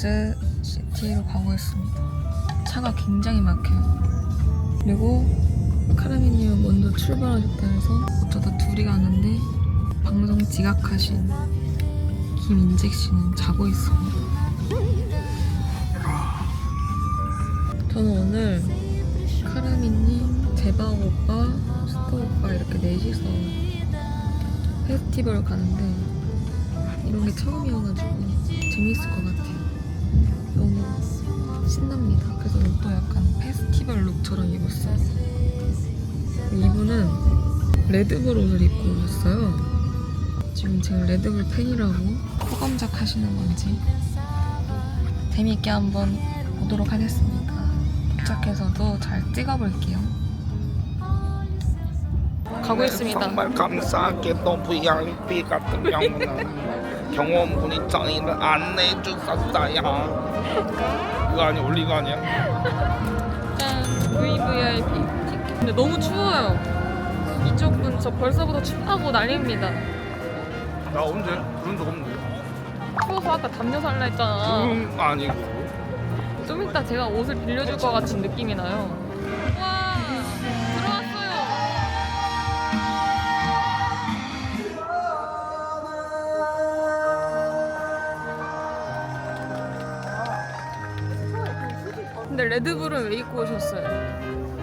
엑스 시티로 가고 있습니다. 차가 굉장히 막혀요. 그리고 카라미님은 먼저 출발하셨다면서 어쩌다 둘이 가는데 방송 지각하신 김인직 씨는 자고 있습니다. 저는 오늘 카라미님, 제방 오빠, 스토 오빠 이렇게 넷이서 페스티벌 가는데 이런 게 처음이어가지고 재밌을 것 같아요. 너무 신납니다. 그래서 옷도 약간 페스티벌 룩처럼 입었어요. 이분은 레드불 옷을 입고 오셨어요. 지금 제가 레드불 팬이라고 호감작 하시는 건지 재미있게 한번 보도록 하겠습니다. 도착해서도 잘 찍어볼게요. 가고 있습니다. 정말 감사하게도 VIP 같은 경우는 경호원분이 저희를 안내해 주셨어요. 이거 아니야? 올리고 아니야? 짠 VVIP 티켓. 근데 너무 추워요. 이쪽 분 저 벌써부터 춥다고 난립니다. 나 언제? 그런 적 없는데. 추워서 아까 담요 살라 했잖아. 음 아니고. 좀 이따 제가 옷을 빌려줄 것 같은 느낌이 나요. 레드불은 왜 입고 오셨어요?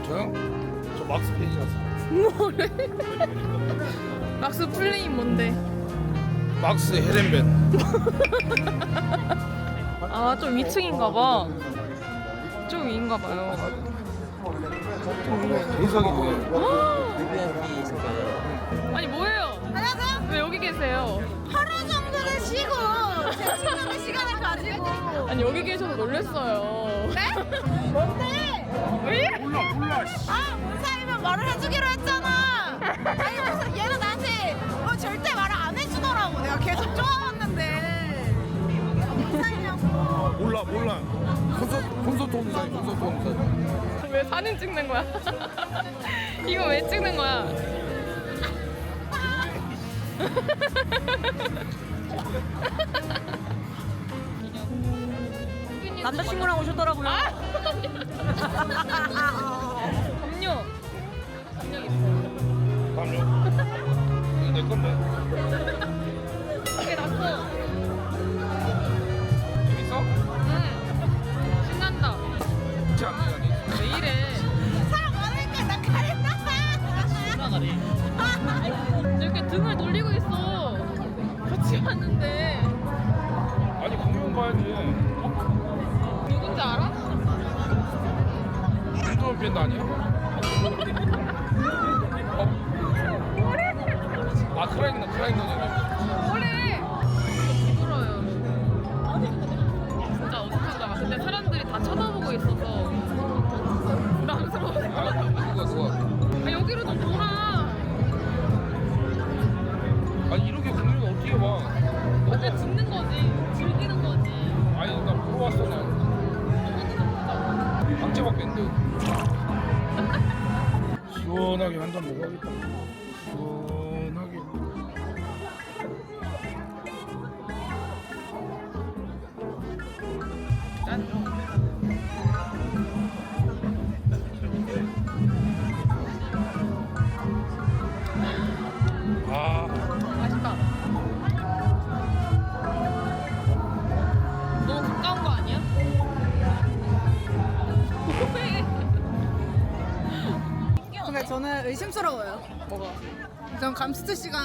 저요? 저 막스 팬이라서. 뭐래? 막스 플레인 뭔데? 막스 헤렌벤. 아 좀 위층인가 봐. 좀 위인가 봐요. 대박이네. 아니 아니 여기 계셔서 놀랬어요. 네? 뭔데? 왜? 몰라 몰라. 아 문사이면 말을 해주기로 했잖아. 아니 무슨 얘는 나한테 뭐 절대 말을 안 해주더라고. 내가 계속 쪼아왔는데 문사이냐고. 몰라 몰라. 콘서트 콘서트 온 사이 콘서트 온 사이. 왜 사진 찍는 거야? 이거 왜 찍는 거야? 남자친구랑 오셨더라고요. 아! 음료. 음료 있어요. 다음요. 이거 내 건데. 나아 니. 시원하게 한 잔 먹어야겠다. 시원 의심스러워요. 뭐가? 전 감스트 씨가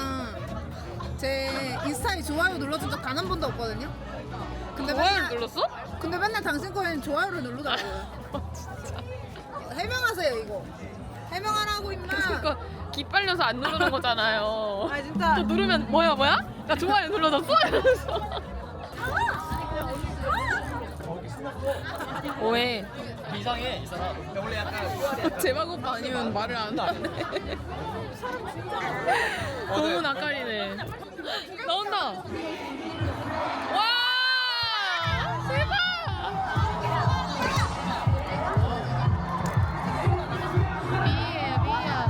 제 인스타에 좋아요 눌러준 적 단 한 번도 없거든요. 근데 좋아요를 맨날 눌렀어? 근데 맨날 당신 거에는 좋아요를 누르더라고요. 진짜. 해명하세요 이거. 해명하라고 임마. 그러니까 기빨려서 안 누르는 거잖아요. 아 진짜. 저 누르면 뭐야 뭐야? 나 좋아요 눌러줬어? 이러면서. 뭐해? 이상해 이 사람. 원래 약간 제막 오빠 아니면 말을 안 하네. 너무 낯가리네. 나온다. 와 대박. 미에 미야.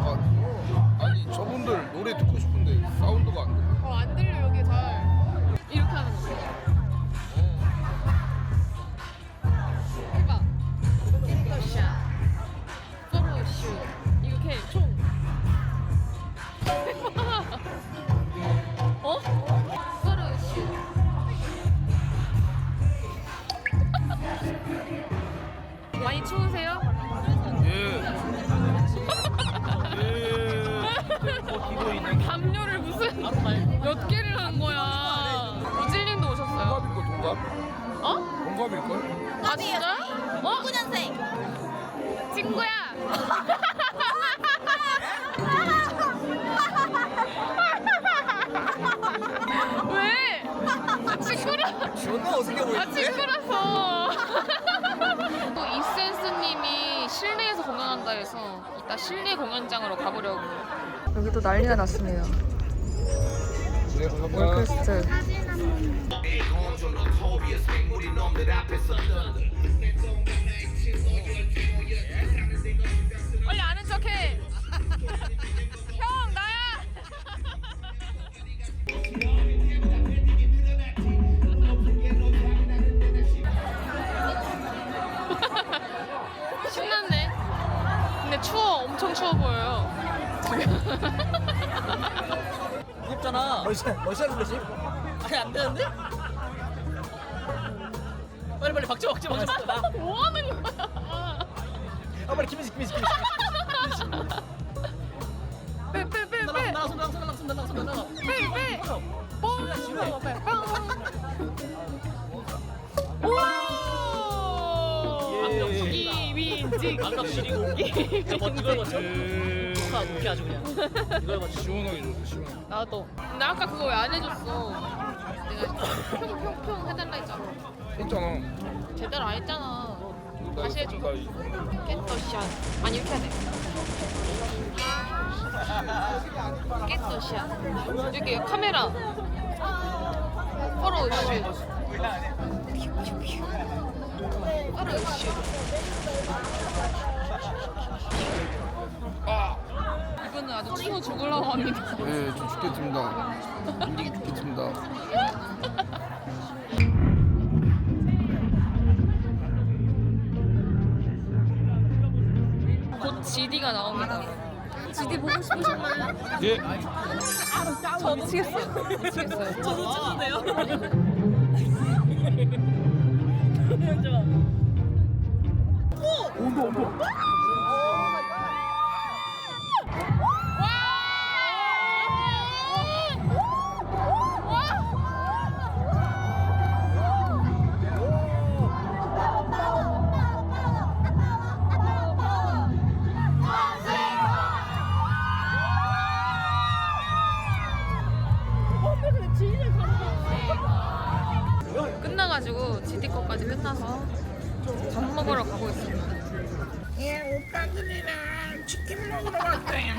아, 아니 저분들 노래 듣고 싶은데 사운드가 안 돼. 아 진짜? 어? 9년생. 친구야. 왜? 아, 친구라. 존나 어색해 보이는데? 아 친구라서. 또 이센스님이 실내에서 공연한다 해서 이따 실내 공연장으로 가보려고. 여기도 난리가 났습니다. 네 감사합니다 오케스트. 빨리 아는 척해. 러시아 러시아 룰렛이? 아니 안 되는데? 빨리 빨리 박자 박자 박자 나. 뭐 하는 거야? 아 빨리 김민지 김민지 김민지. 빼, 빼, 빼, 날라 빼. 날라 손 날라 손 날라 손 날라 손 날라. 빼, 빼. 뽕. 빼, 뽕. 오! 이민지. 안갑시리고. 이거 뭐 이걸 맞춰? 녹화 녹화 아주 그냥. 이걸 맞춰. 시원하게 줬어 시원하게 나도. 근데 아까 그거 왜 안 해줬어? 내가 평평평 해달라 했잖아. 했잖아 제대로 안 했잖아. 다시 해줘. 나 이- 깨떠샷. 아니 이렇게 해야 돼. 깨떠샷. 여기 카메라. 포로 슛. 포로 슛. 이거는 아주 추워 죽으려고 합니다. 예, 좀 죽겠습니다 힘들게 죽겠습니다 곧 GD가 나옵니다. GD 보고 싶으셨나요? 예 저 미치겠어요. 미치겠어요. 저도 찍어도 온도 온도 끝나가지고 GD 거까지 끝나서 밥 먹으러 가고 있습니다. 예 오빠들이랑 치킨 먹으러 왔어요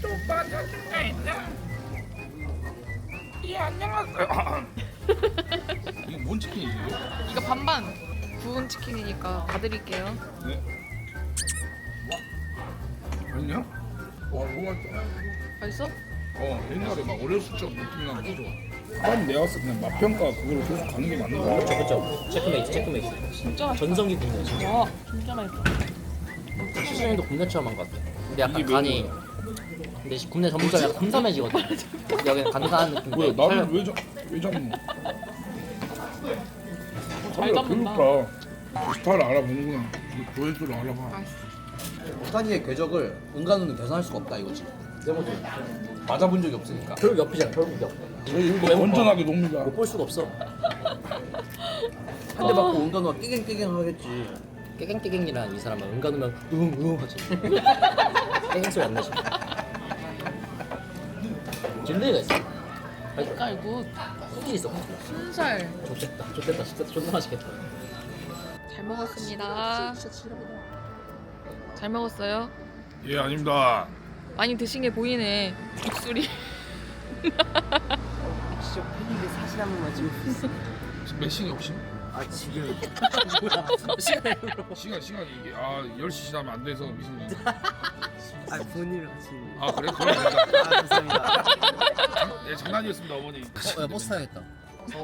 또 오빠 사준가 있나? 예 안녕하세요 이게 뭔 치킨이지 이거? 이거 반반 구운 치킨이니까 봐드릴게요. 네 아니냐? 와 너무 맛있다 맛있어? 어 옛날에 막 어렸을 적 느낌 나는 게 좋아 봤을 때 그냥 맛평가 그걸로 계속 가는 게 맞는 거야 그렇죠 그렇죠. 체크메이트 체크메이트. 진짜. 전성기 국내 진짜. 와 진짜 맛있어. 시즌에도 국내 체험한 것 같아. 근데 약간 간이 근데 시- 국내 전문점 약간 슴슴해지거든. 여기는 간간한 느낌. 왜 나를 왜, 잡, 왜 잡는 어, 잘 잡는다. 그러니까 스타를 알아보는구나 조회수를 알아봐. 오타니의 궤적을 은간우는 계산할 수가 없다 이거지. 내모도 맞아본 적이 없으니까. 결국 옆이잖아. 결국 옆. 왜 건전하게 놉니다 못볼 수가 없어. 한 대 맞고 은간우가 깨갱깨갱 하겠지. 깨갱깨갱이란 이 사람은 은간우면 응응 하지. 깨갱 소리 안 나지. 진리가 있어. 색깔 굿. 흑인 있어. 순살. 좋겠다. 좋겠다. 진짜 존나 맛있겠다. 잘 먹었습니다. 잘 먹었어요? 예 아닙니다 많이 드신 게 보이네. 목소리. 지금 몇 시간 혹시? 아 지금 시간 시간 이게 아 10시 지나면 안 돼서 미신 아 본인을 같이 아 그래? 그럼 아 감사합니다 예 장난이었습니다 어머니 어, 버스 타야겠다.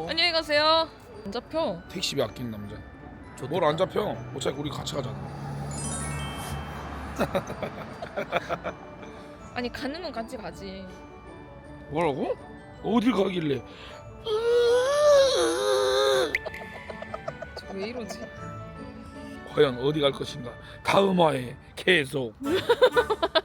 안녕히 가세요. 안 잡혀. 택시비 아끼는 남자 뭘 안 잡혀 어차피 우리 같이 가잖아 아니 가는 건 같이 가지. 뭐라고? 어딜 가길래? 저왜 이러지? 과연 어디 갈 것인가? 다음 화에 계속